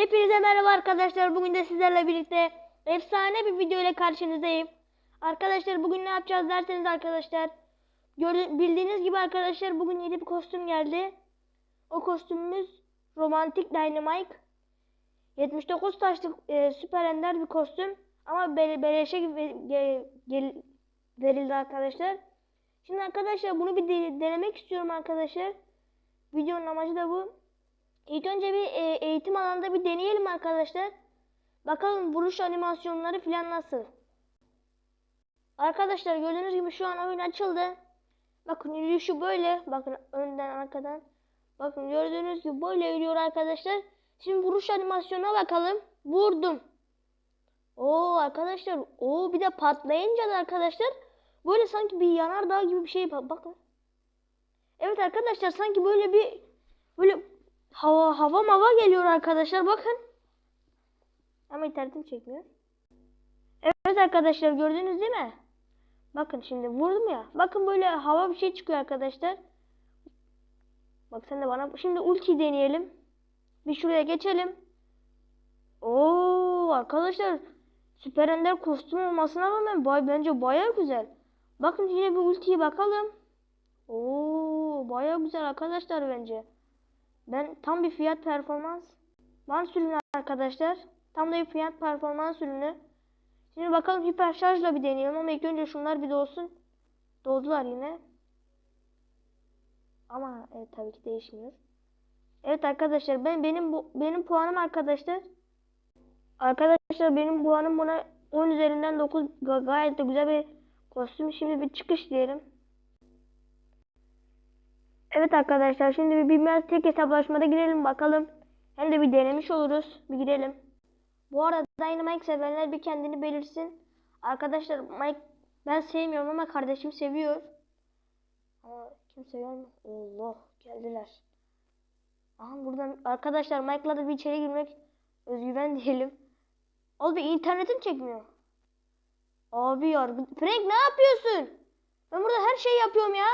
Hepinize merhaba arkadaşlar. Bugün de sizlerle birlikte efsane bir video ile karşınızdayım. Arkadaşlar bugün ne yapacağız derseniz arkadaşlar. Bildiğiniz gibi arkadaşlar bugün yeni bir kostüm geldi. O kostümümüz Romantik Dynamite. 79 taşlık e, süper ender bir kostüm. Ama be beleşe verildi arkadaşlar. Şimdi arkadaşlar bunu bir de- denemek istiyorum arkadaşlar. Videonun amacı da bu. İlk önce bir e, eğitim alanında bir deneyelim arkadaşlar. Bakalım vuruş animasyonları falan nasıl. Arkadaşlar gördüğünüz gibi şu an oyun açıldı. Bakın yürüyüşü böyle. Bakın önden arkadan. Bakın gördüğünüz gibi böyle yürüyor arkadaşlar. Şimdi vuruş animasyonuna bakalım. Vurdum. Oo arkadaşlar. Oo bir de patlayınca da arkadaşlar böyle sanki bir yanardağ gibi bir şey bak- bakın. Evet arkadaşlar sanki böyle bir böyle hava hava mava geliyor arkadaşlar bakın. Ama internetim çekmiyor. Evet arkadaşlar gördünüz değil mi? Bakın şimdi vurdum ya. Bakın böyle hava bir şey çıkıyor arkadaşlar. Bak sen de bana şimdi ulti deneyelim. Bir şuraya geçelim. Oo arkadaşlar Süper Ender kostüm olmasına rağmen bay bence baya güzel. Bakın yine bir ultiye bakalım. Oo baya güzel arkadaşlar bence. Ben tam bir fiyat performans van ürünü arkadaşlar. Tam da bir fiyat performans ürünü. Şimdi bakalım hiper şarjla bir deneyelim ama ilk önce şunlar bir dolsun. Doldular yine. Ama evet tabii ki değişmiyor. Evet arkadaşlar ben benim bu benim puanım arkadaşlar. Arkadaşlar benim puanım buna 10 üzerinden 9 Ga- gayet de güzel bir kostüm. Şimdi bir çıkış diyelim. Evet arkadaşlar şimdi bir biraz tek hesaplaşmada girelim bakalım. Hem de bir denemiş oluruz. Bir girelim. Bu arada Dynamite sevenler bir kendini belirsin. Arkadaşlar Mike ben sevmiyorum ama kardeşim seviyor. Ama kim seviyor mu? Allah geldiler. Aha buradan arkadaşlar Mike'la da bir içeri girmek özgüven diyelim. Abi internetin çekmiyor. Abi yargı... Frank ne yapıyorsun? Ben burada her şeyi yapıyorum ya.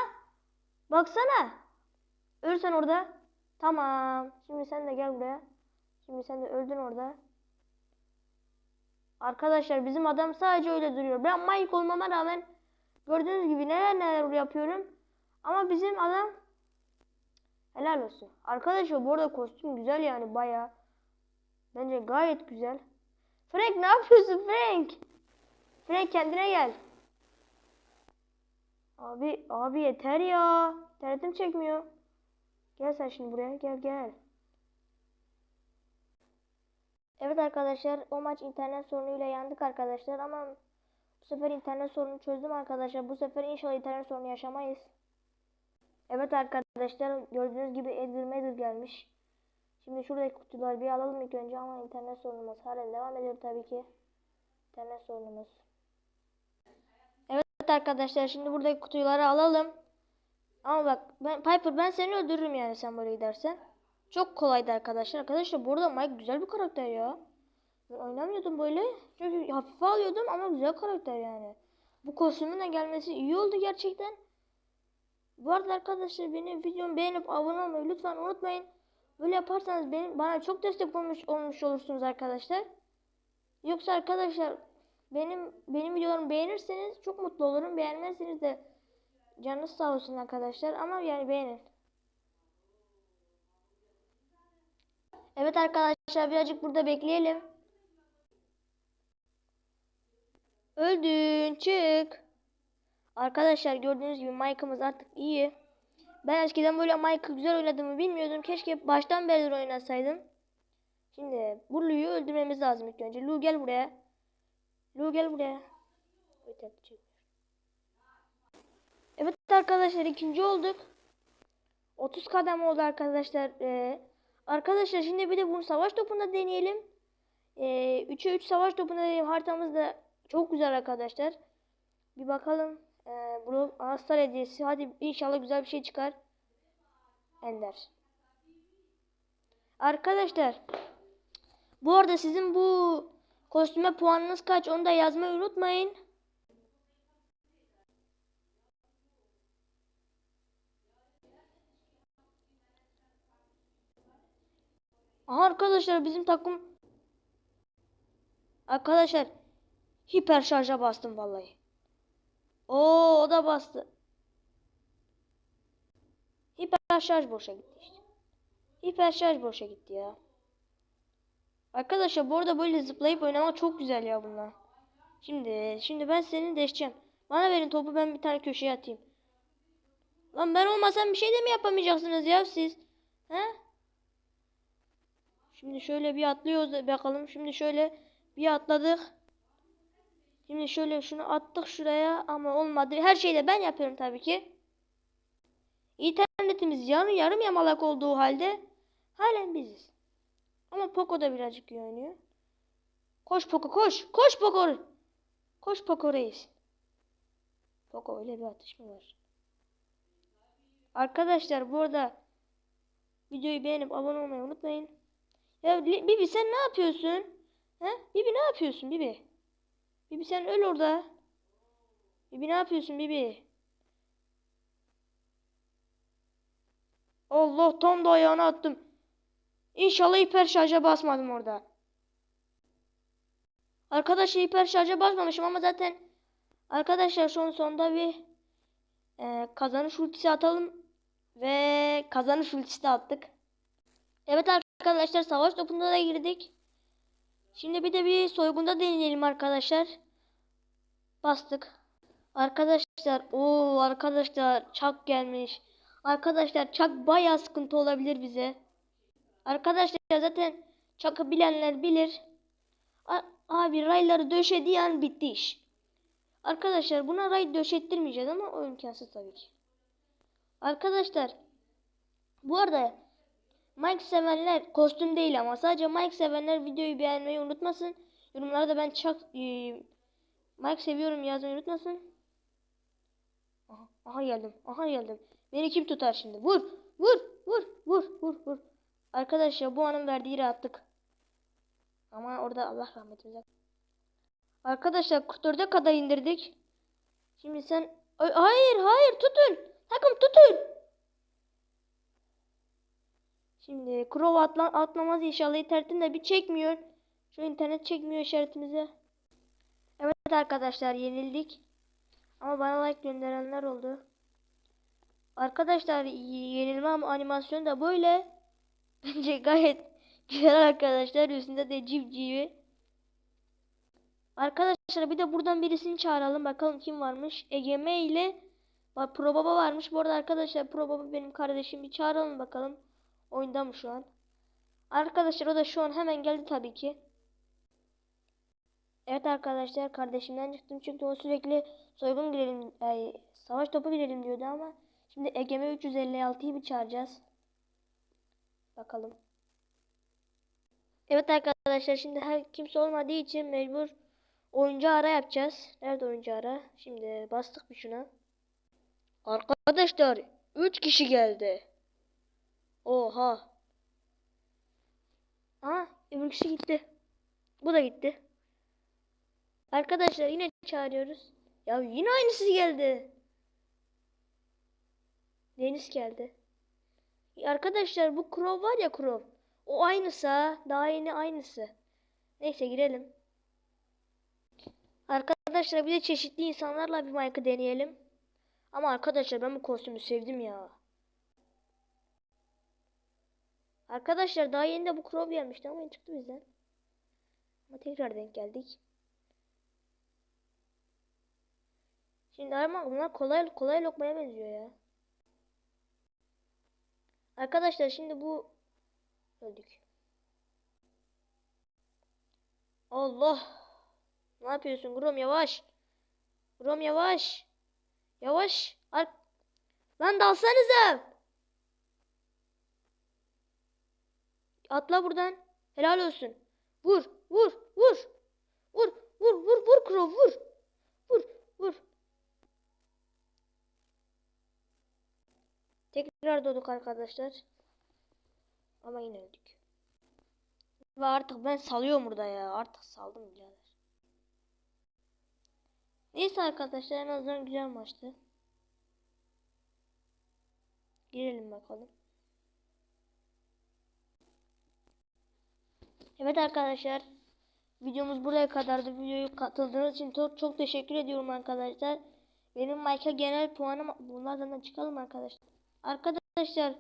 Baksana. Ölsen orada. Tamam. Şimdi sen de gel buraya. Şimdi sen de öldün orada. Arkadaşlar bizim adam sadece öyle duruyor. Ben Mike olmama rağmen gördüğünüz gibi neler neler yapıyorum. Ama bizim adam helal olsun. Arkadaşlar bu arada kostüm güzel yani baya. Bence gayet güzel. Frank ne yapıyorsun Frank? Frank kendine gel. Abi abi yeter ya. İnternetim çekmiyor. Gel sen şimdi buraya. Gel gel. Evet arkadaşlar o maç internet sorunuyla yandık arkadaşlar ama bu sefer internet sorunu çözdüm arkadaşlar. Bu sefer inşallah internet sorunu yaşamayız. Evet arkadaşlar gördüğünüz gibi Edgar Medgar gelmiş. Şimdi şuradaki kutuları bir alalım ilk önce ama internet sorunumuz halen devam ediyor tabii ki. İnternet sorunumuz. Evet arkadaşlar şimdi buradaki kutuları alalım. Ama bak ben Piper ben seni öldürürüm yani sen böyle gidersen. Çok kolaydı arkadaşlar. Arkadaşlar bu arada Mike güzel bir karakter ya. Ben oynamıyordum böyle. Çünkü hafife alıyordum ama güzel karakter yani. Bu kostümün gelmesi iyi oldu gerçekten. Bu arada arkadaşlar benim videomu beğenip abone olmayı lütfen unutmayın. Böyle yaparsanız benim bana çok destek olmuş olmuş olursunuz arkadaşlar. Yoksa arkadaşlar benim benim videolarımı beğenirseniz çok mutlu olurum. Beğenmezseniz de canınız sağ olsun arkadaşlar ama yani beğenin. Evet arkadaşlar birazcık burada bekleyelim. Öldün çık. Arkadaşlar gördüğünüz gibi Mike'ımız artık iyi. Ben eskiden böyle Mike'ı güzel oynadığımı bilmiyordum. Keşke baştan beri oynasaydım. Şimdi bu Lu'yu öldürmemiz lazım ilk önce. Lu gel buraya. Lu gel buraya. Evet arkadaşlar ikinci olduk. 30 kadem oldu arkadaşlar. Ee, arkadaşlar şimdi bir de bunu savaş topunda deneyelim. Ee, 3'e 3 savaş topunda deneyelim. Haritamız da çok güzel arkadaşlar. Bir bakalım. Ee, bu anahtar hediyesi. Hadi inşallah güzel bir şey çıkar. Ender. Arkadaşlar. Bu arada sizin bu kostüme puanınız kaç onu da yazmayı unutmayın. Aha arkadaşlar bizim takım Arkadaşlar hiper şarja bastım vallahi. Oo o da bastı. Hiper şarj boşa gitti işte. Hiper şarj boşa gitti ya. Arkadaşlar bu arada böyle zıplayıp oynamak çok güzel ya bunlar. Şimdi şimdi ben seni deşeceğim. Bana verin topu ben bir tane köşeye atayım. Lan ben olmasam bir şey de mi yapamayacaksınız ya siz? He? Şimdi şöyle bir atlıyoruz bakalım. Şimdi şöyle bir atladık. Şimdi şöyle şunu attık şuraya ama olmadı. Her şeyi de ben yapıyorum tabii ki. İnternetimiz yarım yarım yamalak olduğu halde halen biziz. Ama Poco da birazcık iyi oynuyor. Koş Poco koş. Koş Poco. Koş Poco reis. Poco öyle bir atış mı var? Arkadaşlar burada videoyu beğenip abone olmayı unutmayın. Ya Bibi sen ne yapıyorsun? He? Bibi ne yapıyorsun Bibi? Bibi sen öl orada. Bibi ne yapıyorsun Bibi? Allah tam da ayağına attım. İnşallah hiper şarja basmadım orada. Arkadaşlar hiper şarja basmamışım ama zaten arkadaşlar son sonda bir e, kazanış ultisi atalım ve kazanış ultisi de attık. Evet arkadaşlar savaş topunda da girdik. Şimdi bir de bir soygunda deneyelim arkadaşlar. Bastık. Arkadaşlar o arkadaşlar çak gelmiş. Arkadaşlar çak bayağı sıkıntı olabilir bize. Arkadaşlar zaten çakı bilenler bilir. A- abi rayları döşediği an bitti iş. Arkadaşlar buna ray döşettirmeyeceğiz ama o imkansız tabii ki. Arkadaşlar bu arada Mike sevenler kostüm değil ama sadece Mike sevenler videoyu beğenmeyi unutmasın. Yorumlarda ben çak e, Mike seviyorum yazmayı unutmasın. Aha, aha geldim. Aha geldim. Beni kim tutar şimdi? Vur! Vur! Vur! Vur! Vur! Vur! Arkadaşlar bu anın verdiği rahatlık. Ama orada Allah rahmet eylesin. Arkadaşlar 44'e kadar indirdik. Şimdi sen Ay, hayır hayır tutun. Takım tutun. Şimdi Crow atla, atlamaz inşallah internetin de bir çekmiyor. Şu internet çekmiyor işaretimizi. Evet arkadaşlar yenildik. Ama bana like gönderenler oldu. Arkadaşlar yenilme animasyonu da böyle. Bence gayet güzel arkadaşlar. Üstünde de civcivi. Arkadaşlar bir de buradan birisini çağıralım. Bakalım kim varmış. Egeme ile Bak Pro Baba varmış. Bu arada arkadaşlar Pro Baba benim kardeşim. Bir çağıralım bakalım. Oyunda mı şu an? Arkadaşlar o da şu an hemen geldi tabii ki. Evet arkadaşlar kardeşimden çıktım çünkü o sürekli soygun girelim, ay, savaş topu girelim diyordu ama şimdi Egeme 356'yı bir çağıracağız. Bakalım. Evet arkadaşlar şimdi her kimse olmadığı için mecbur oyuncu ara yapacağız. Nerede oyuncu ara? Şimdi bastık bir şuna. Arkadaşlar 3 kişi geldi. Oha. Aha öbür kişi gitti. Bu da gitti. Arkadaşlar yine çağırıyoruz. Ya yine aynısı geldi. Deniz geldi. Arkadaşlar bu Crow var ya Crow. O aynısı ha. Daha yeni aynısı. Neyse girelim. Arkadaşlar bir de çeşitli insanlarla bir Mike'ı deneyelim. Ama arkadaşlar ben bu kostümü sevdim ya. Arkadaşlar daha yeni de bu Crow gelmişti ama çıktı bizden. Ama tekrar denk geldik. Şimdi ama bunlar kolay kolay lokmaya benziyor ya. Arkadaşlar şimdi bu öldük. Allah. Ne yapıyorsun Grom yavaş. Grom yavaş. Yavaş. Ar Lan dalsanıza. Atla buradan. Helal olsun. Vur, vur, vur. Vur, vur, vur, vur Crow vur. Vur, vur. Tekrar doğduk arkadaşlar. Ama yine öldük. Ve artık ben salıyorum burada ya. Artık saldım birader. Neyse arkadaşlar en azından güzel maçtı. Girelim bakalım. Evet arkadaşlar. Videomuz buraya kadardı. Videoyu katıldığınız için çok, çok teşekkür ediyorum arkadaşlar. Benim Mike'a genel puanım bunlardan çıkalım arkadaşlar. Arkadaşlar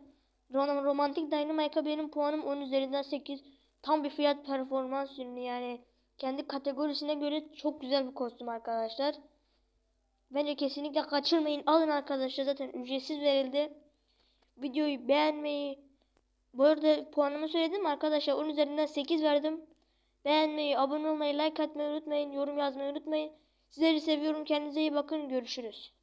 rom- romantik Dynamite'a benim puanım 10 üzerinden 8. Tam bir fiyat performans ürünü yani. Kendi kategorisine göre çok güzel bir kostüm arkadaşlar. Bence kesinlikle kaçırmayın. Alın arkadaşlar zaten ücretsiz verildi. Videoyu beğenmeyi bu arada puanımı söyledim arkadaşlar. 10 üzerinden 8 verdim. Beğenmeyi, abone olmayı, like atmayı unutmayın. Yorum yazmayı unutmayın. Sizleri seviyorum. Kendinize iyi bakın. Görüşürüz.